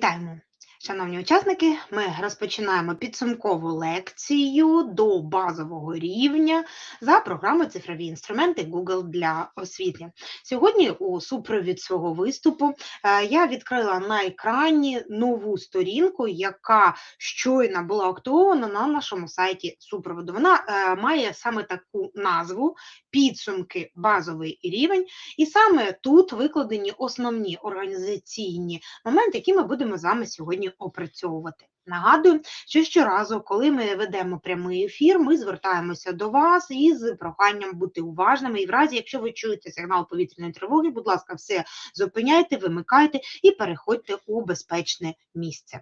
Вітаємо! Шановні учасники, ми розпочинаємо підсумкову лекцію до базового рівня за програмою цифрові інструменти Google для освіти. Сьогодні у супровід свого виступу е, я відкрила на екрані нову сторінку, яка щойно була актуована на нашому сайті супроводу. Вона е, має саме таку назву підсумки базовий рівень, і саме тут викладені основні організаційні моменти, які ми будемо з вами сьогодні опрацьовувати. Нагадую, що щоразу, коли ми ведемо прямий ефір, ми звертаємося до вас із проханням бути уважними. І в разі, якщо ви чуєте сигнал повітряної тривоги, будь ласка, все зупиняйте, вимикайте і переходьте у безпечне місце.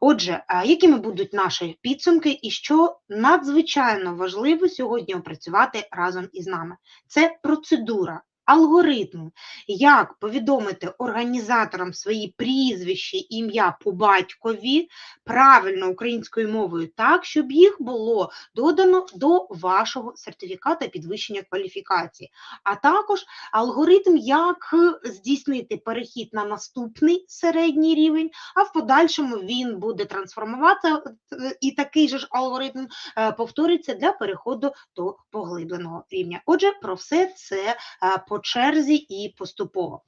Отже, якими будуть наші підсумки, і що надзвичайно важливо сьогодні опрацювати разом із нами? Це процедура алгоритм, як повідомити організаторам свої прізвища, ім'я по батькові правильно українською мовою так, щоб їх було додано до вашого сертифіката підвищення кваліфікації, а також алгоритм, як здійснити перехід на наступний середній рівень, а в подальшому він буде трансформуватися, і такий же ж алгоритм е, повториться для переходу до поглибленого рівня. Отже, про все це по по черзі і поступово.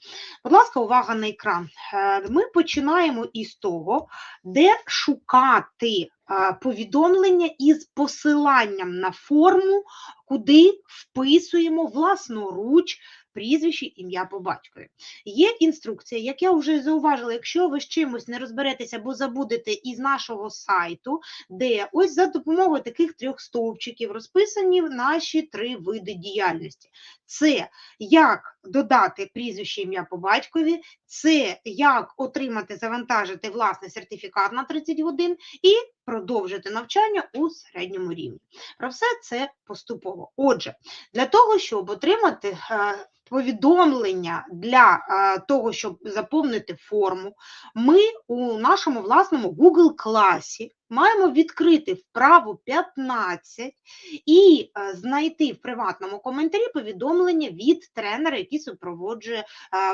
Будь ласка, увага на екран. Е, ми починаємо із того, де шукати е, повідомлення із посиланням на форму, куди вписуємо власноруч прізвище, ім'я по батькові. Є інструкція, як я вже зауважила, якщо ви з чимось не розберетеся або забудете із нашого сайту, де ось за допомогою таких трьох стовпчиків розписані наші три види діяльності. Це як додати прізвище ім'я по батькові, це як отримати, завантажити власний сертифікат на 30 годин і продовжити навчання у середньому рівні. Про все це поступово. Отже, для того, щоб отримати е, повідомлення для е, того, щоб заповнити форму, ми у нашому власному Google класі маємо відкрити вправу 15 і е, знайти в приватному коментарі повідомлення від тренера, який супроводжує е,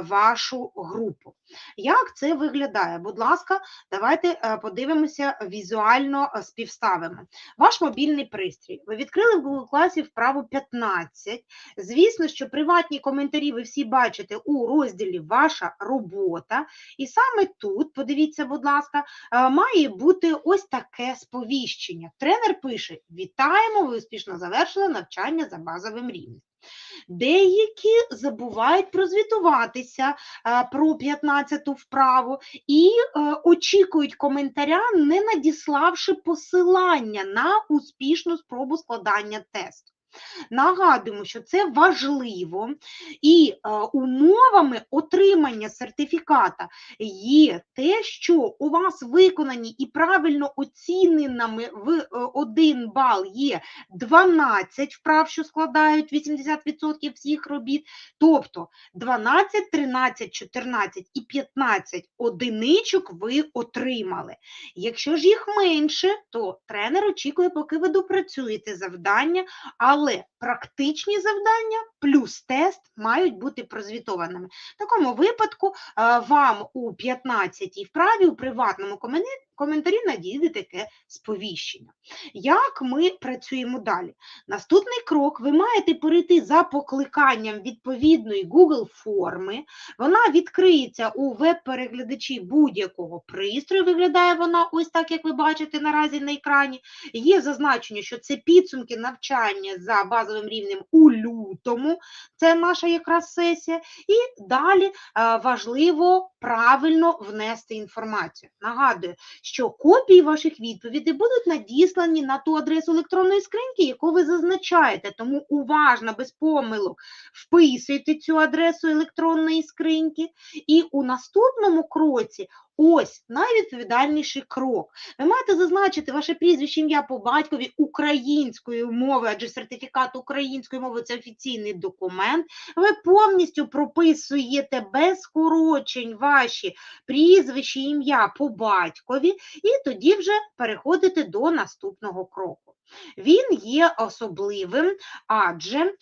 вашу групу. Як це виглядає? Будь ласка, давайте е, подивимося візуально співставимо. Ваш мобільний пристрій. Ви відкрили в Google класі вправу 15. Звісно, що приватні коментарі ви всі бачите у розділі Ваша робота. І саме тут, подивіться, будь ласка, має бути ось так таке сповіщення. Тренер пише: Вітаємо! Ви успішно завершили навчання за базовим рівнем. Деякі забувають прозвітуватися е, про 15-ту вправу і е, очікують коментаря, не надіславши посилання на успішну спробу складання тесту. Нагадуємо, що це важливо, і е, умовами отримання сертифіката є те, що у вас виконані і правильно оціненими в 1 е, бал є 12 вправ, що складають 80% всіх робіт, тобто 12, 13, 14 і 15 одиничок ви отримали. Якщо ж їх менше, то тренер очікує, поки ви допрацюєте завдання, але але практичні завдання плюс тест мають бути прозвітованими. В такому випадку е, вам у 15-й вправі у приватному коментарі надійде таке сповіщення. Як ми працюємо далі? Наступний крок ви маєте перейти за покликанням відповідної Google форми. Вона відкриється у веб-переглядачі будь-якого пристрою. Виглядає вона ось так, як ви бачите наразі на екрані. Є зазначення, що це підсумки навчання за базовим рівнем у лютому. Це наша якраз сесія. І далі важливо правильно внести інформацію. Нагадую, що копії ваших відповідей будуть надіслані на ту адресу електронної скриньки, яку ви зазначаєте. Тому уважно, без помилок, вписуйте цю адресу електронної скриньки, і у наступному кроці Ось найвідповідальніший крок. Ви маєте зазначити ваше прізвище ім'я по батькові українською мовою, адже сертифікат української мови це офіційний документ. Ви повністю прописуєте без скорочень ваші прізвища, ім'я по батькові, і тоді вже переходите до наступного кроку. Він є особливим, адже е,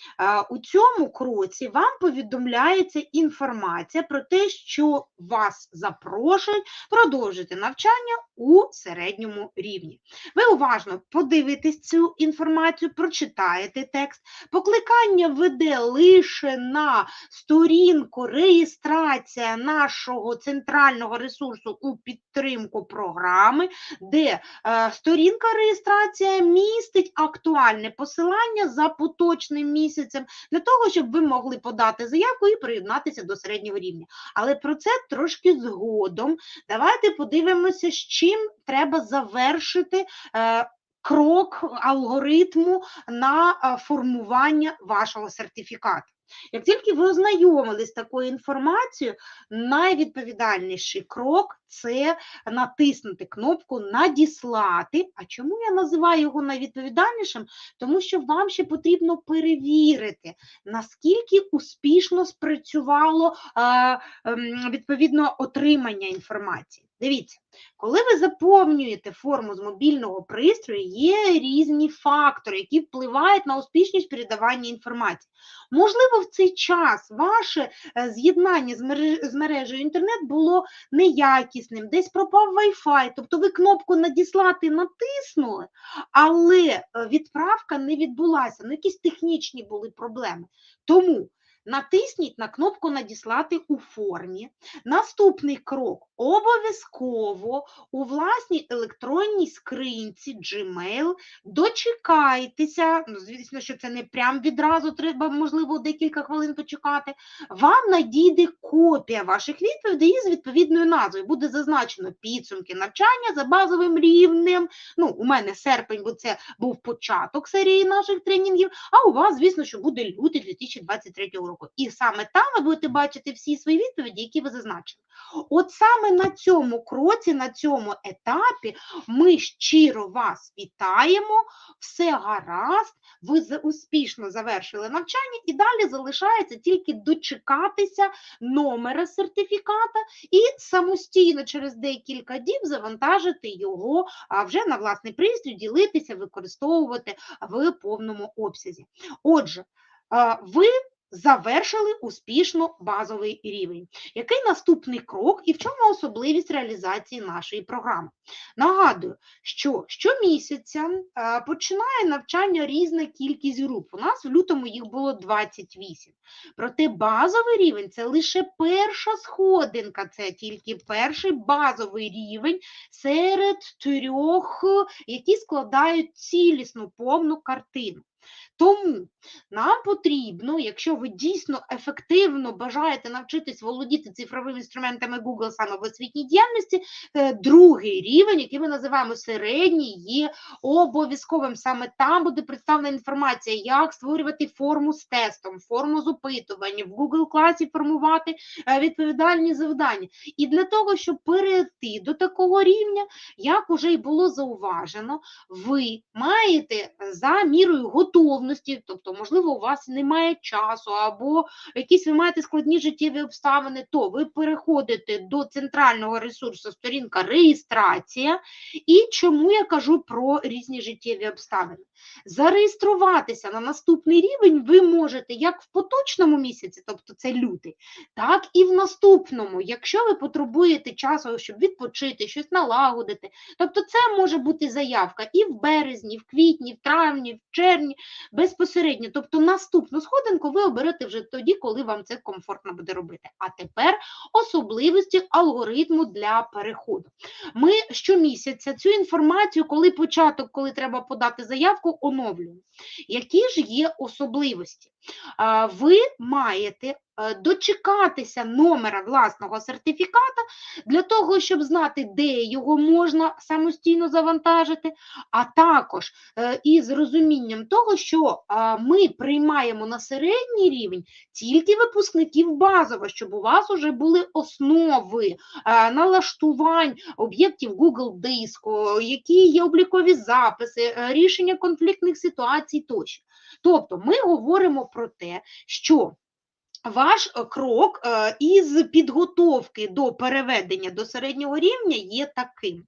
у цьому кроці вам повідомляється інформація про те, що вас запрошують продовжити навчання у середньому рівні. Ви уважно подивитесь цю інформацію, прочитаєте текст. Покликання веде лише на сторінку реєстрація нашого центрального ресурсу у підтримку програми, де е, сторінка реєстрація містить актуальне посилання за поточним місяцем для того, щоб ви могли подати заявку і приєднатися до середнього рівня. Але про це трошки згодом. Давайте подивимося, з чим треба завершити. Е, Крок алгоритму на е, формування вашого сертифікату. Як тільки ви ознайомились з такою інформацією, найвідповідальніший крок це натиснути кнопку Надіслати. А чому я називаю його найвідповідальнішим? Тому що вам ще потрібно перевірити, наскільки успішно спрацювало ем, відповідно отримання інформації. Дивіться, коли ви заповнюєте форму з мобільного пристрою, є різні фактори, які впливають на успішність передавання інформації. Можливо, в цей час ваше е, з'єднання з, мережею інтернет було неякісним, десь пропав Wi-Fi, тобто ви кнопку надіслати натиснули, але е, відправка не відбулася, ну якісь технічні були проблеми. Тому Натисніть на кнопку Надіслати у формі. Наступний крок обов'язково у власній електронній скринці Gmail дочекайтеся, ну, звісно, що це не прям відразу треба, можливо, декілька хвилин почекати. Вам надійде копія ваших відповідей із відповідною назвою. Буде зазначено підсумки навчання за базовим рівнем. Ну, У мене серпень, бо це був початок серії наших тренінгів, а у вас, звісно, що буде лютий 2023 року року. І саме там ви будете бачити всі свої відповіді, які ви зазначили. От саме на цьому кроці, на цьому етапі ми щиро вас вітаємо, все гаразд, ви успішно завершили навчання, і далі залишається тільки дочекатися номера сертифіката і самостійно через декілька діб завантажити його вже на власний пристрій, ділитися, використовувати в повному обсязі. Отже, ви завершили успішно базовий рівень. Який наступний крок і в чому особливість реалізації нашої програми? Нагадую, що щомісяця е, починає навчання різна кількість груп. У нас в лютому їх було 28. Проте базовий рівень це лише перша сходинка, це тільки перший базовий рівень серед трьох, які складають цілісну повну картину. Тому нам потрібно, якщо ви дійсно ефективно бажаєте навчитись володіти цифровими інструментами Google саме в освітній діяльності, е, другий рівень, який ми називаємо середній, є обов'язковим. Саме там буде представлена інформація, як створювати форму з тестом, форму з опитування, в Google класі формувати е, відповідальні завдання. І для того, щоб перейти до такого рівня, як уже й було зауважено, ви маєте за мірою готовності, тобто, можливо, у вас немає часу, або якісь ви маєте складні життєві обставини, то ви переходите до центрального ресурсу сторінка реєстрація. І чому я кажу про різні життєві обставини? Зареєструватися на наступний рівень ви можете як в поточному місяці, тобто це лютий, так і в наступному, якщо ви потребуєте часу, щоб відпочити, щось налагодити. Тобто, це може бути заявка і в березні, в квітні, в травні, в червні, безпосередньо. Тобто, наступну сходинку ви оберете вже тоді, коли вам це комфортно буде робити. А тепер особливості алгоритму для переходу. Ми щомісяця цю інформацію, коли початок, коли треба подати заявку, оновлюємо. Які ж є особливості? Ви маєте дочекатися номера власного сертифіката для того, щоб знати, де його можна самостійно завантажити, а також е, із розумінням того, що ми приймаємо на середній рівень тільки випускників базово, щоб у вас вже були основи е, налаштувань об'єктів Google диску, які є облікові записи, рішення конфліктних ситуацій тощо. Тобто ми говоримо про те, що ваш е, крок е, із підготовки до переведення до середнього рівня є таким.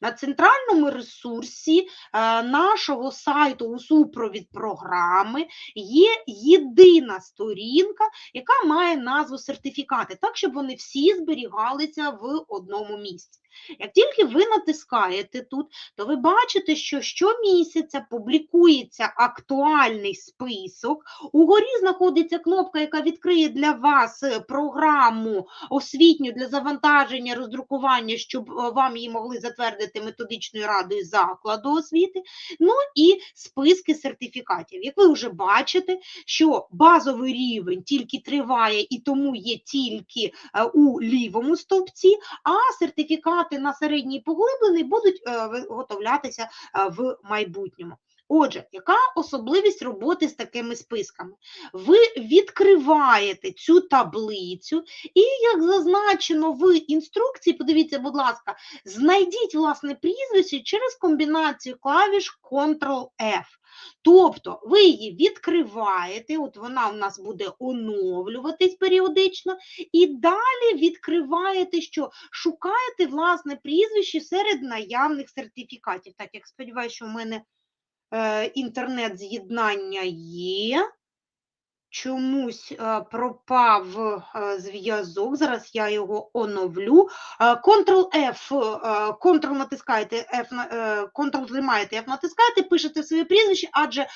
На центральному ресурсі е, нашого сайту у супровід програми є єдина сторінка, яка має назву сертифікати, так, щоб вони всі зберігалися в одному місці. Як тільки ви натискаєте тут, то ви бачите, що щомісяця публікується актуальний список. Угорі знаходиться кнопка, яка відкриє для вас е, програму освітню для завантаження, роздрукування, щоб е, вам її могли затвердити методичною радою закладу освіти. Ну і списки сертифікатів. Як ви вже бачите, що базовий рівень тільки триває і тому є тільки е, у лівому стовпці, а сертифікати на середній поглиблений будуть е, виготовлятися е, в майбутньому. Отже, яка особливість роботи з такими списками? Ви відкриваєте цю таблицю, і, як зазначено в інструкції, подивіться, будь ласка, знайдіть власне прізвище через комбінацію клавіш Ctrl-F. Тобто ви її відкриваєте, от вона у нас буде оновлюватись періодично, і далі відкриваєте, що шукаєте власне прізвище серед наявних сертифікатів. Так, як сподіваюся, що в мене інтернет-з'єднання є чомусь е, пропав е, зв'язок. Зараз я його оновлю. Ctrl-F, е, Ctrl натискаєте, F, Ctrl тримаєте, F натискаєте, пишете своє прізвище, адже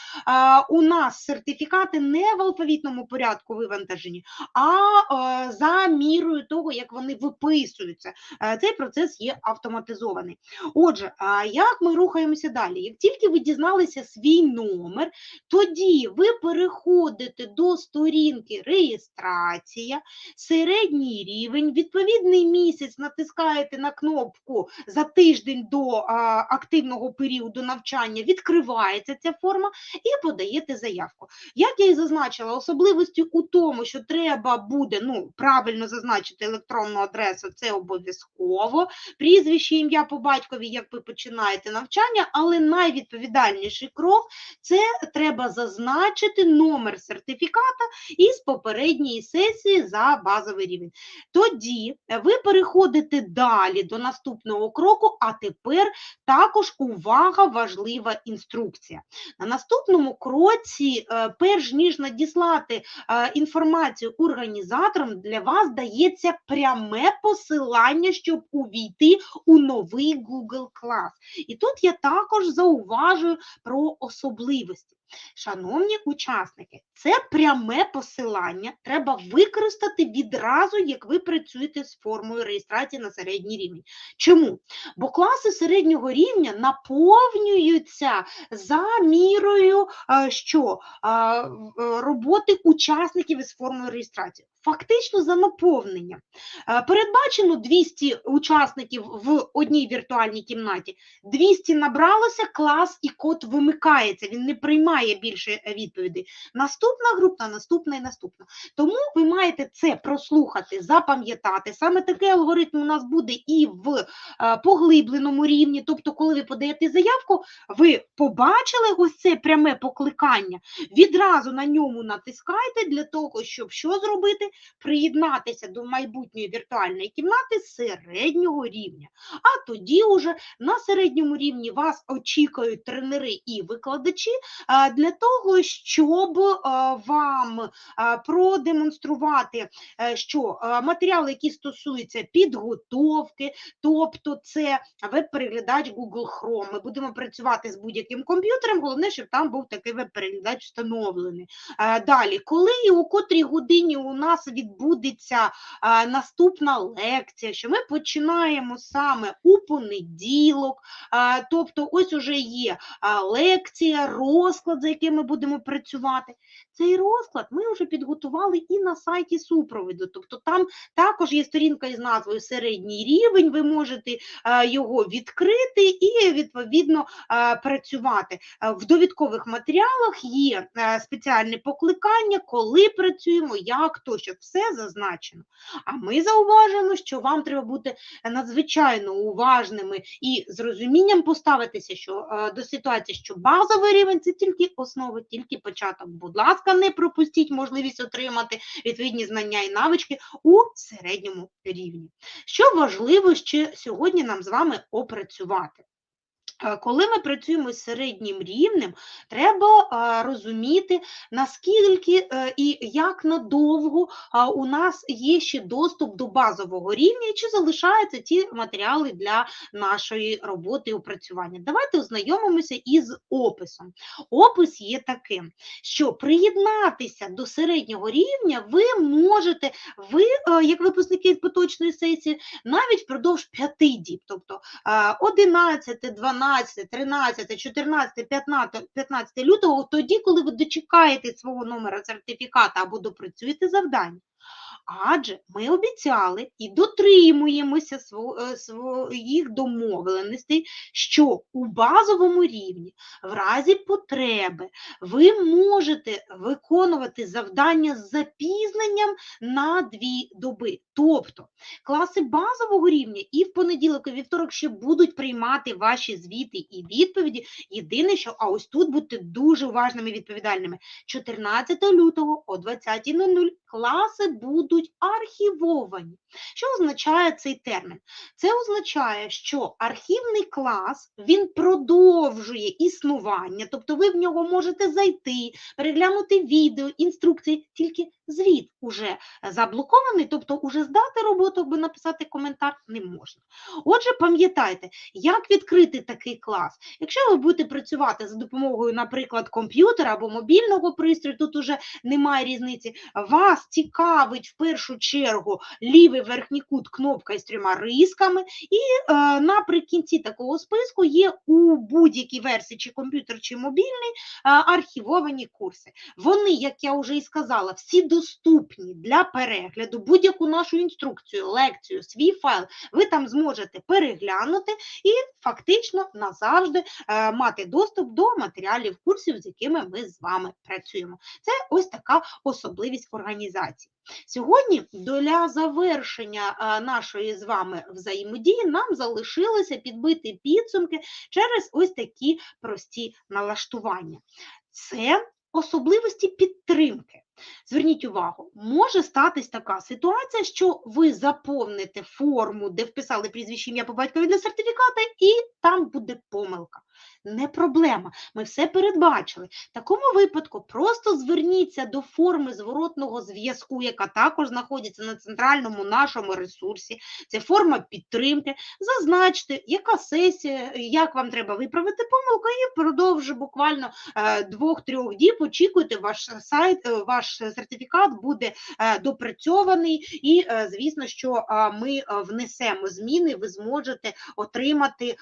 у нас сертифікати не в алфавітному порядку вивантажені, а за мірою того, як вони виписуються. Цей процес є автоматизований. Отже, як ми рухаємося далі? Як тільки ви дізналися свій номер, тоді ви переходите до сторінки реєстрація, середній рівень, відповідний місяць натискаєте на кнопку за тиждень до а, активного періоду навчання, відкривається ця форма і подаєте заявку. Як я і зазначила, особливості у тому, що треба буде ну, правильно зазначити електронну адресу, це обов'язково, прізвище, ім'я по батькові, як ви починаєте навчання, але найвідповідальніший крок це треба зазначити номер сертифікату сертифіката із попередньої сесії за базовий рівень. Тоді е, ви переходите далі до наступного кроку, а тепер також увага, важлива інструкція. На наступному кроці, е, перш ніж надіслати е, інформацію організаторам, для вас дається пряме посилання, щоб увійти у новий Google клас. І тут я також зауважую про особливості. Шановні учасники, це пряме посилання треба використати відразу, як ви працюєте з формою реєстрації на середній рівень. Чому? Бо класи середнього рівня наповнюються за мірою що? роботи учасників із формою реєстрації. Фактично за наповнення. Передбачено 200 учасників в одній віртуальній кімнаті, 200 набралося, клас і код вимикається, він не приймає більше відповідей. Наступна група, наступна і наступна. Тому ви маєте це прослухати, запам'ятати. Саме такий алгоритм у нас буде і в поглибленому рівні. Тобто, коли ви подаєте заявку, ви побачили ось це пряме покликання, відразу на ньому натискайте для того, щоб що зробити? приєднатися до майбутньої віртуальної кімнати середнього рівня. А тоді уже на середньому рівні вас очікують тренери і викладачі для того, щоб вам продемонструвати, е, що матеріали, які стосуються підготовки, тобто це веб-переглядач Google Chrome. Ми будемо працювати з будь-яким комп'ютером, головне, щоб там був такий веб-переглядач встановлений. Далі, коли і у котрій годині у нас відбудеться наступна лекція, що ми починаємо саме у понеділок, тобто ось уже є лекція, розклад, за яким ми будемо працювати. Цей розклад ми вже підготували і на сайті супроводу. Тобто там також є сторінка із назвою Середній рівень, ви можете його відкрити і відповідно працювати. В довідкових матеріалах є спеціальне покликання, коли працюємо, як тощо все зазначено. А ми зауважуємо, що вам треба бути надзвичайно уважними і з розумінням поставитися що, е, до ситуації, що базовий рівень це тільки основа, тільки початок. Будь ласка, ласка, не пропустіть можливість отримати відповідні знання і навички у середньому рівні. Що важливо ще сьогодні нам з вами опрацювати? Е, Коли ми працюємо з середнім рівнем, треба розуміти, наскільки е, і як надовго у нас є ще доступ до базового рівня, і чи залишаються ті матеріали для нашої роботи і опрацювання. Давайте ознайомимося із описом. Опис є таким, що приєднатися до середнього рівня ви можете, ви, е, як випускники поточної сесії, навіть впродовж п'яти діб, тобто а, 11, 12, 13, 14, 15, 15 лютого, тоді, коли ви дочекаєте свого номера сертифіката або допрацюєте завдання. Адже ми обіцяли і дотримуємося е, своїх домовленостей, що у базовому рівні, в разі потреби, ви можете виконувати завдання з запізненням на дві доби. Тобто класи базового рівня і в понеділок, і вівторок ще будуть приймати ваші звіти і відповіді. Єдине, що а ось тут будьте дуже уважними і відповідальними. 14 лютого о 20.00 класи будуть архівовані. Що означає цей термін? Це означає, що архівний клас він продовжує існування, тобто ви в нього можете зайти, переглянути відео, інструкції, тільки звіт уже заблокований, тобто уже здати роботу або написати коментар не можна. Отже, пам'ятайте, як відкрити такий клас. Якщо ви будете працювати за допомогою, наприклад, комп'ютера або мобільного пристрою, тут уже немає різниці. Вас цікавить в першу чергу лівий верхній кут кнопка із трьома рисками, і е, наприкінці такого списку є у будь-якій версії, чи комп'ютер, чи мобільний, е, архівовані курси. Вони, як я вже і сказала, всі доступні для перегляду. Будь-яку нашу інструкцію, лекцію, свій файл ви там зможете переглянути і фактично назавжди е, мати доступ до матеріалів курсів, з якими ми з вами працюємо. Це ось така особливість організації. Сьогодні для завершення нашої з вами взаємодії нам залишилося підбити підсумки через ось такі прості налаштування. Це особливості підтримки. Зверніть увагу, може статись така ситуація, що ви заповните форму, де вписали прізвище ім'я по батькові для сертифіката, і там буде помилка. Не проблема, ми все передбачили. В такому випадку просто зверніться до форми зворотного зв'язку, яка також знаходиться на центральному нашому ресурсі. Це форма підтримки. Зазначте, яка сесія, як вам треба виправити помилку, і впродовж буквально е, двох-трьох діб очікуйте, ваш сайт, е, ваш сертифікат буде е, допрацьований, і, звісно, що ми внесемо зміни, ви зможете отримати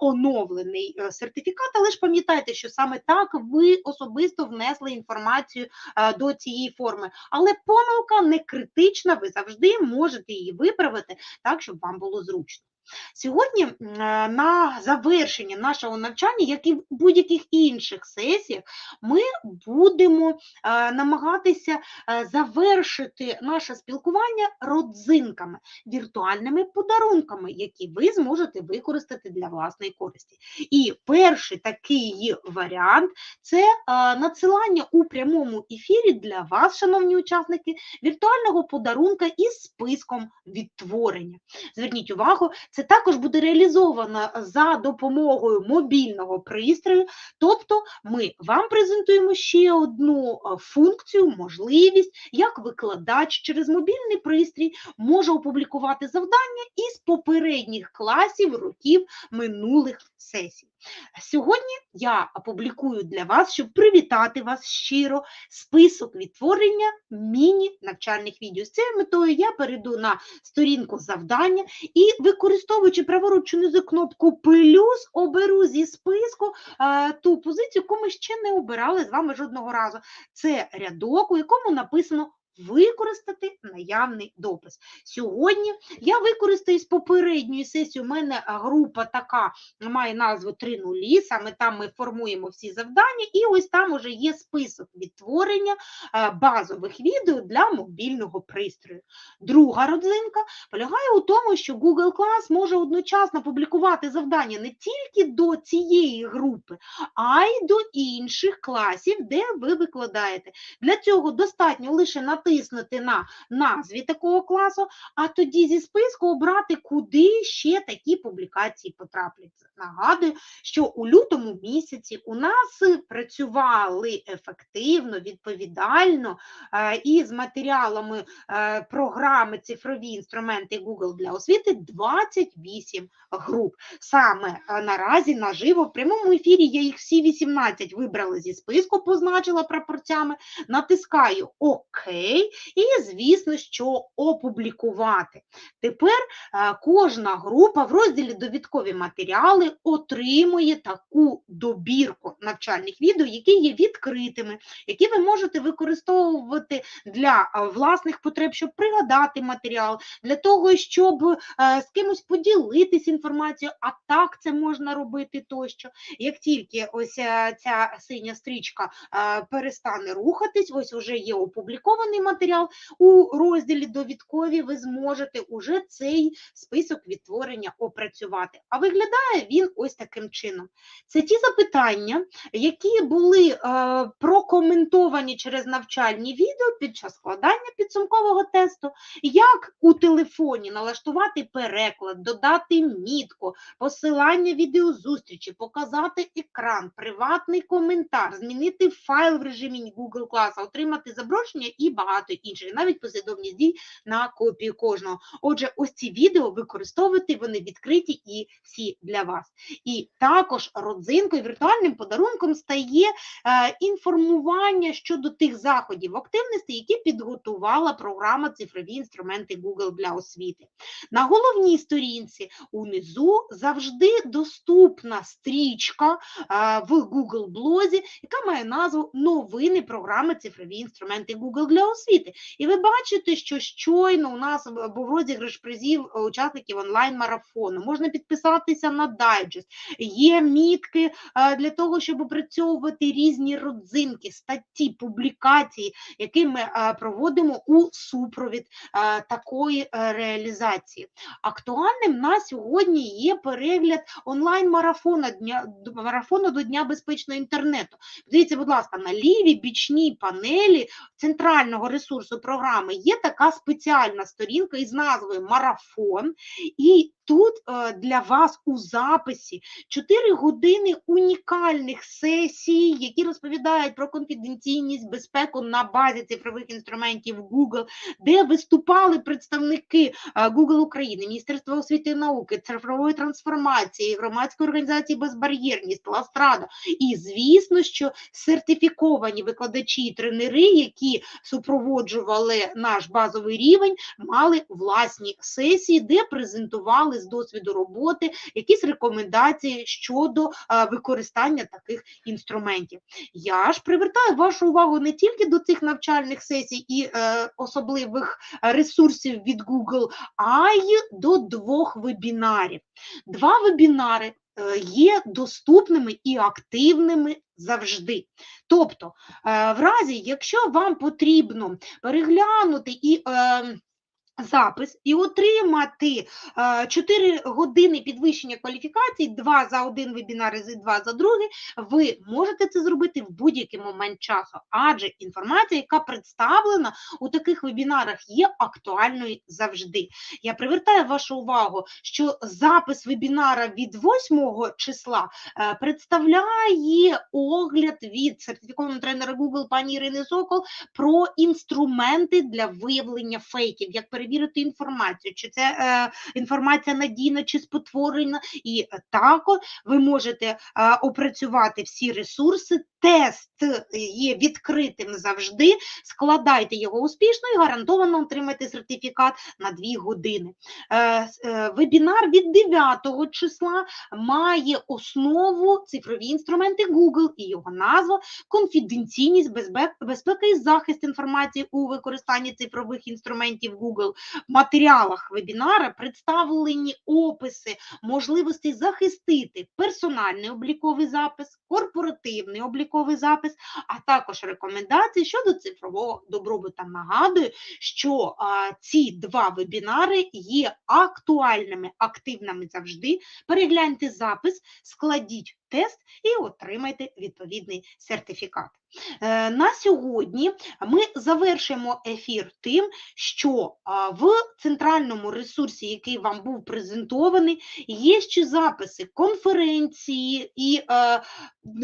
оновлений е, сертифікат, але ж пам'ятайте, що саме так ви особисто внесли інформацію е, до цієї форми. Але помилка не критична, ви завжди можете її виправити так, щоб вам було зручно. Сьогодні е, на завершення нашого навчання, як і в будь-яких інших сесіях, ми будемо е, намагатися е, завершити наше спілкування родзинками, віртуальними подарунками, які ви зможете використати для власної користі. І перший такий варіант це надсилання у прямому ефірі для вас, шановні учасники, віртуального подарунка із списком відтворення. Зверніть увагу, це також буде реалізовано за допомогою мобільного пристрою, тобто ми вам презентуємо ще одну е, функцію, можливість, як викладач через мобільний пристрій може опублікувати завдання із попередніх класів років минулих сесій. Сьогодні я опублікую для вас, щоб привітати вас щиро, список відтворення міні-навчальних відео. З цією метою я перейду на сторінку завдання і, використовуючи праворуч внизу кнопку плюс, оберу зі списку е, ту позицію, яку ми ще не обирали з вами жодного разу. Це рядок, у якому написано використати наявний допис. Сьогодні я використаю з попередньої сесії. У мене група така має назву «Три нулі. Саме там ми формуємо всі завдання, і ось там уже є список відтворення базових відео для мобільного пристрою. Друга родзинка полягає у тому, що Google Class може одночасно публікувати завдання не тільки до цієї групи, а й до інших класів, де ви викладаєте. Для цього достатньо лише натиснути на назві такого класу, а тоді зі списку обрати, куди ще такі публікації потраплять. Нагадую, що у лютому місяці у нас працювали ефективно, відповідально е, і з матеріалами е, програми цифрові інструменти Google для освіти 28 груп. Саме е, наразі наживо в прямому ефірі я їх всі 18 вибрала зі списку, позначила прапорцями, натискаю ОК, і, звісно, що опублікувати. Тепер е, кожна група в розділі довідкові матеріали отримує таку добірку навчальних відео, які є відкритими, які ви можете використовувати для е, власних потреб, щоб пригадати матеріал, для того, щоб е, з кимось поділитись інформацією, а так це можна робити тощо. Як тільки ось ця синя стрічка перестане рухатись, ось вже є опублікований матеріал, у розділі довідкові ви зможете уже цей список відтворення опрацювати. А виглядає він ось таким чином. Це ті запитання, які були е, прокоментовані через навчальні відео під час складання підсумкового тесту, як у телефоні налаштувати переклад, додати мітку, посилання відеозустрічі, показати екран, приватний коментар, змінити файл в режимі Google Class, отримати заброшення і багато інших, навіть послідовність дій на копію кожного. Отже, ось ці відео використовуйте, вони відкриті і всі для вас. І також родзинкою, віртуальним подарунком стає е, інформування щодо тих заходів активності, які підготувала програма цифрові інструменти Google для освіти. На головній сторінці унизу завжди доступна стрічка е, в Google блозі, яка має назву Новини програми цифрові інструменти Google для освіти. І ви бачите, що щойно у нас був розіграш призів е, учасників онлайн-марафону. Можна підписатися на дайджест, є мітки е, для того, щоб опрацьовувати різні родзинки, статті, публікації, які ми е, проводимо у супровід такої реалізації. Актуальним на сьогодні є перегляд онлайн-марафону марафону до Дня безпечного інтернету. Дивіться, будь ласка, на лівій бічній панелі центрального ресурсу програми є така спеціальна сторінка із назвою Марафон. І Тут е, для вас у записі 4 години унікальних сесій, які розповідають про конфіденційність, безпеку на базі цифрових інструментів Google, де виступали представники е, Google України, Міністерства освіти і науки, цифрової трансформації, громадської організації Безбар'єрність, Ластрада. І, звісно, що сертифіковані викладачі і тренери, які супроводжували наш базовий рівень, мали власні сесії, де презентували з досвіду роботи якісь рекомендації щодо використання таких інструментів. Я ж привертаю вашу увагу не тільки до цих навчальних сесій і е, особливих ресурсів від Google, а й до двох вебінарів. Два вебінари. Е, є доступними і активними завжди. Тобто, е, в разі, якщо вам потрібно переглянути і ем, запис і отримати 4 е, години підвищення кваліфікацій, 2 за один вебінар і 2 за другий, ви можете це зробити в будь-який момент часу, адже інформація, яка представлена у таких вебінарах, є актуальною завжди. Я привертаю вашу увагу, що запис вебінара від 8 числа е, представляє огляд від сертифікованого тренера Google пані Ірини Сокол про інструменти для виявлення фейків. як перевірити інформацію, чи це е, інформація надійна чи спотворена, і також ви можете е, опрацювати всі ресурси тест є відкритим завжди. Складайте його успішно і гарантовано отримаєте сертифікат на 2 години. Е, е, Вебінар від 9 числа має основу цифрові інструменти Google і його назва конфіденційність, безпека і захист інформації у використанні цифрових інструментів Google. Матеріалах вебінара представлені описи можливостей захистити персональний обліковий запис, корпоративний обліковий запис, а також рекомендації щодо цифрового добробуту. Нагадую, що а, ці два вебінари є актуальними, активними завжди. Перегляньте запис, складіть тест і отримайте відповідний сертифікат. Е, На сьогодні ми завершимо ефір тим, що в центральному ресурсі, який вам був презентований, є ще записи конференції і е,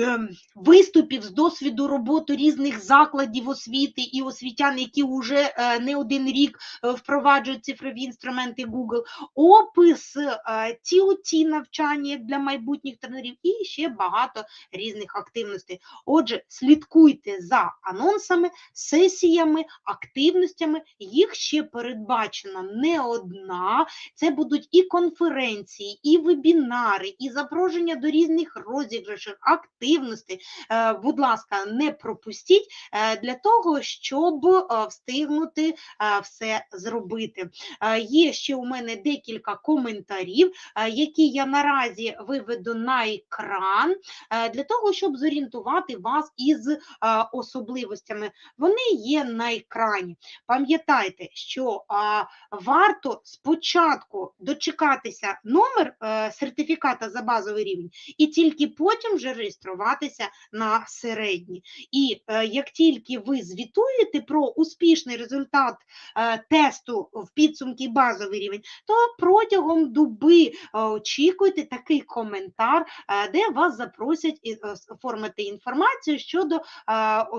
ем, виступів з досвіду роботи різних закладів освіти і освітян, які вже е, не один рік впроваджують цифрові інструменти Google, опис TOT навчання для майбутніх тренерів і ще багато різних активностей. Отже, слідкуйте за анонсами, сесіями, активностями. Їх ще передбачена не одна. Це будуть і конференції, і вебінари, і запрошення до різних розіграшів, активностей. Будь ласка, не пропустіть е, для того, щоб е, встигнути е, все зробити. Є ще у мене декілька коментарів, які я наразі виведу на екран для того, щоб зорієнтувати вас із особливостями. Вони є на екрані. Пам'ятайте, що варто спочатку дочекатися номер е, сертифіката за базовий рівень, і тільки потім вже реєструватися на середній. І е, як тільки ви звітуєте про успішний результат е, тесту в підсумки базовий рівень, то протягом доби очікуйте такий коментар, де вас запросять оформити інформацію щодо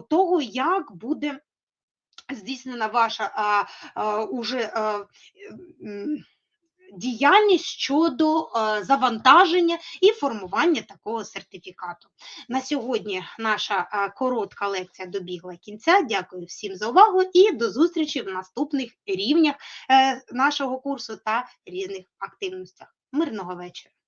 того, як буде здійснена ваша а, а, уже а, діяльність щодо а, завантаження і формування такого сертифікату. На сьогодні наша а, коротка лекція добігла кінця. Дякую всім за увагу і до зустрічі в наступних рівнях е, нашого курсу та різних активностях. Мирного вечора!